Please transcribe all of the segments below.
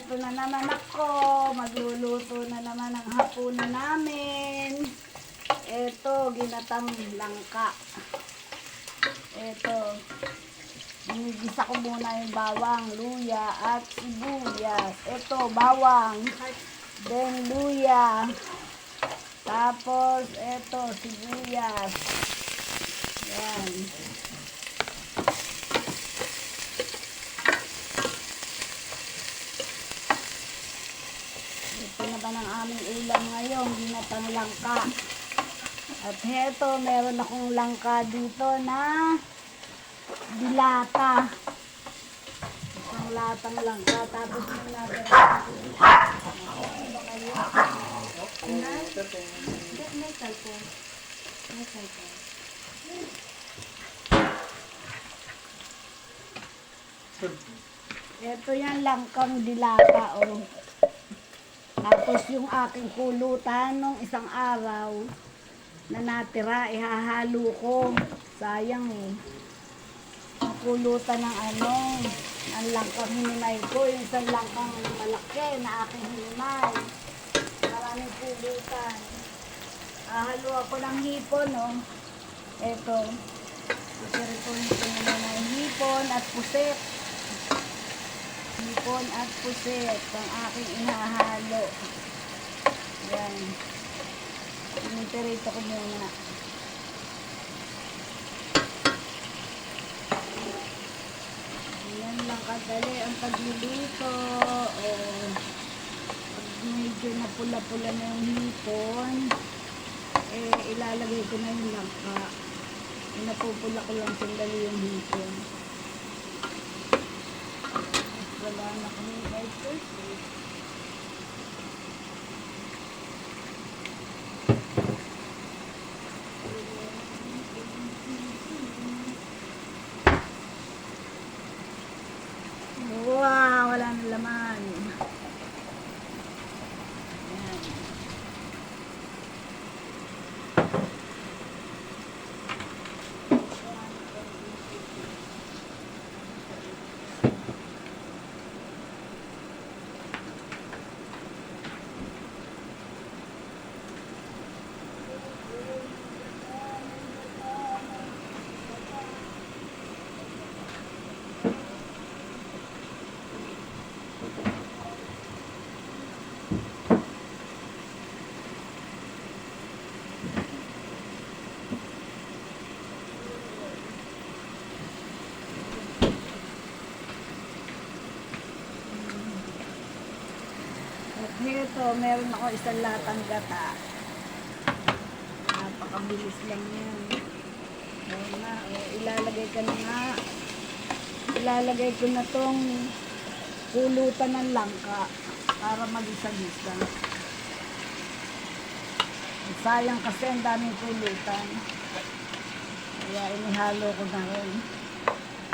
eto na naman ako. Magluluto na naman ang hapunan namin. Eto, ginatang langka. Eto, Ginigisa ko muna yung bawang, luya, at sibuyas. Ito, bawang. Then, luya. Tapos, ito, sibuyas. Yan. Ito na ba ng aming ulam ngayon? Ginatang langka. At heto, meron akong langka dito na dilata. Isang latang langka. Tapos may natira. May salpo. May salpo. Ito yan langkang dilata, oh. Tapos yung aking pulutan nung isang araw na natira, ihahalo ko. Sayang eh. Ang pulutan ng ano, ang langkang hinimay ko, yung isang langkang malaki na aking hinimay. Maraming pulutan. Ahalo ako ng hipon, no? Ito. Isiripon ko naman ng hipon at puset. Hipon at puset ang aking inahalo. Yan. Ininterito ko muna. Yan lang kadali ang pagluluto. O, pag medyo napula-pula na yung hipon, eh, ilalagay ko na yung langka. Eh, napupula ko lang sandali yung hipon. Wala na kami right first eh. Wow, wala na laman. Yan. Nito, meron ako isang latang gata. Napakabilis lang yan. Oo nga, oh, ilalagay ka na nga. Ilalagay ko na tong pulutan ng langka para magisa-gisa. Sayang kasi ang daming pulutan. Kaya inihalo ko na rin.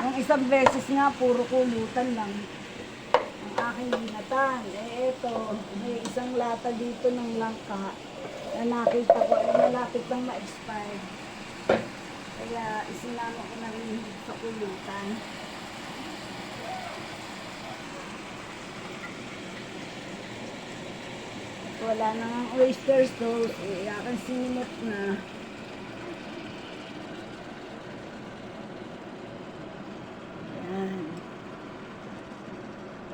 Yung isang beses nga, puro kulutan lang ang aking binatan. Eh, eto, may isang lata dito ng langka na nakita ko, eh, malapit lang ma-expire. Kaya, isinama ko na rin sa kulutan. At wala na nga oyster sauce, eh, aking sinimot na. Yan.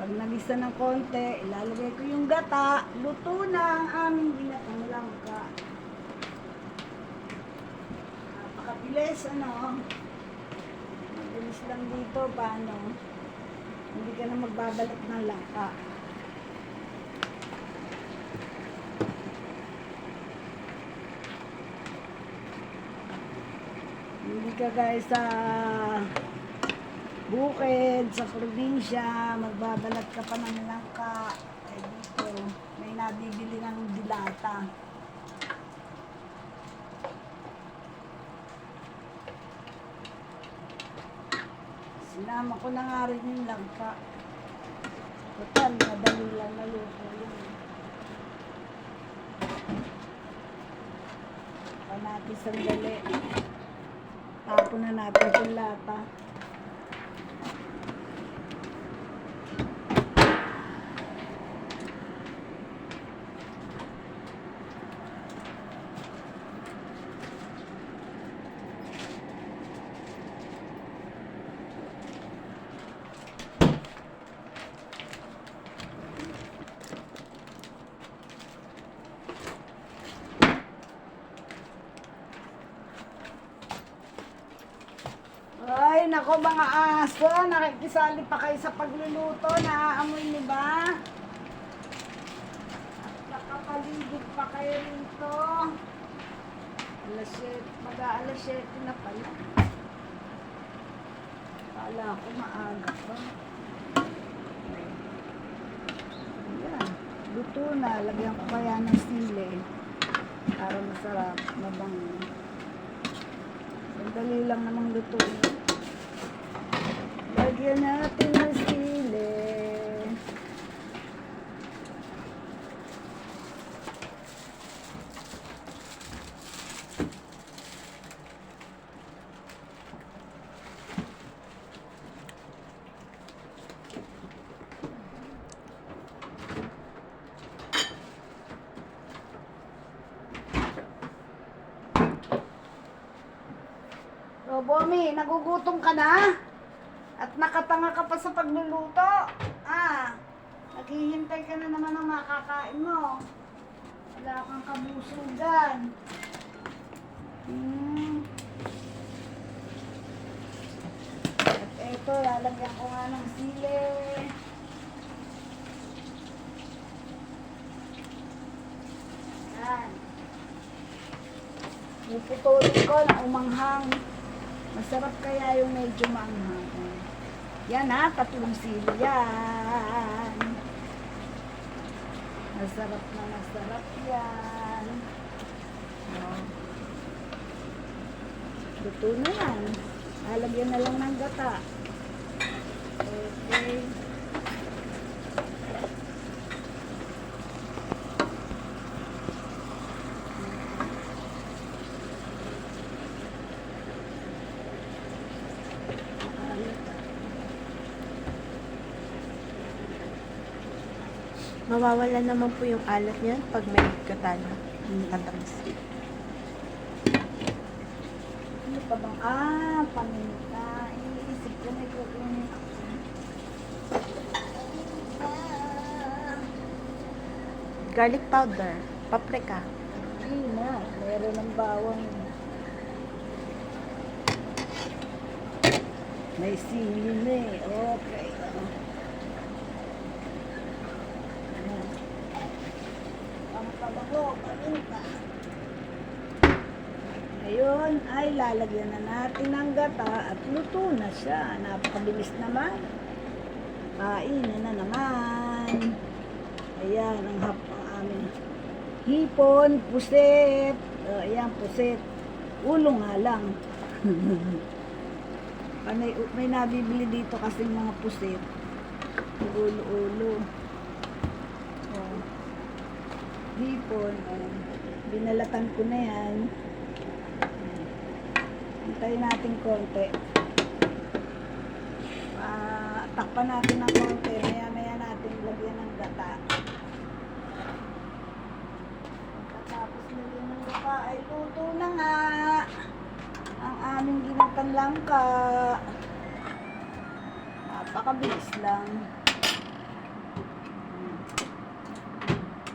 Pag nagisa ng konti, ilalagay ko yung gata. Luto na ang aming binatang langka. Napakabilis, ano? Mabilis lang dito, paano? Hindi ka na magbabalot ng langka. Hindi ka guys sa bukid, sa probinsya, magbabalat ka pa ng langka. Eh dito, may nabibili ng dilata. Sinama ko na nga rin yung langka. Total, madali lang naluto yun. Pa natin sandali. Tapon na natin yung lata. Nako mga aso, nakikisali pa kayo sa pagluluto. Naaamoy niyo ba? At nakapaligid pa kayo rito. Alas 7, mag-aalas 7 na pala. Kala ko maaga pa. Ayan, luto na. Lagyan ko kaya ng sili. Para masarap, mabango. Sandali lang namang luto. Lagyan natin ng sili. O, Bomi, nagugutom ka na? At nakatanga ka pa sa pagluluto? Ah, naghihintay ka na naman ng makakain mo. Wala kang kabusugan. Hmm. At eto, lalagyan ko nga ng sili. Yan. Puputulin ko na umanghang. Masarap kaya yung medyo maanghang. Yan ha, tatlong sili yan. Masarap na masarap yan. Oh. Luto na yan. Lalagyan na lang ng gata. Okay. Mawawala naman po yung alat niyan pag may katana. Mm. Katamis. Ano pa bang? Ah, paminta. Iniisip ko na ako. Ah, Garlic powder. Paprika. Hindi na. Meron ng bawang. May sili na eh. Okay. Ayan. Pabango, paminta. Ngayon ay lalagyan na natin ng gata at luto na siya. Napakabilis naman. Kainin na naman. Ayan, ang hap ang aming hipon, puset. Uh, ayan, puset. Ulo nga lang. May, may nabibili dito kasi mga puset. Ulo-ulo. Hipon. Oh. Binalatan ko na yan. Hintayin natin konti. Ah, takpan natin ng konti. Maya-maya natin lagyan ng gata. Pagkatapos lagyan ng gata ay luto na nga. Ang aming ginatang langka. Napakabilis lang.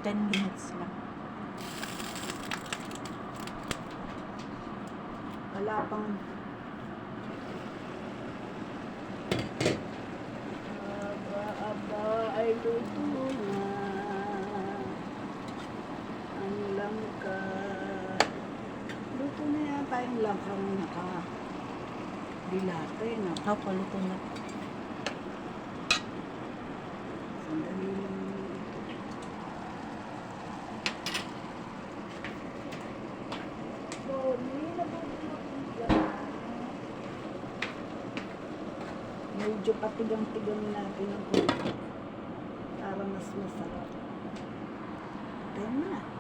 10 minutes lang. Wala pang Aba, aba, ay luto na Ang langka. Luto na yata yung langkang naka Dilate na Opo, luto na. Sandali lang Sorry, nabubulok Medyo patigang-tigang natin ang konti para mas masarap. Tayo na.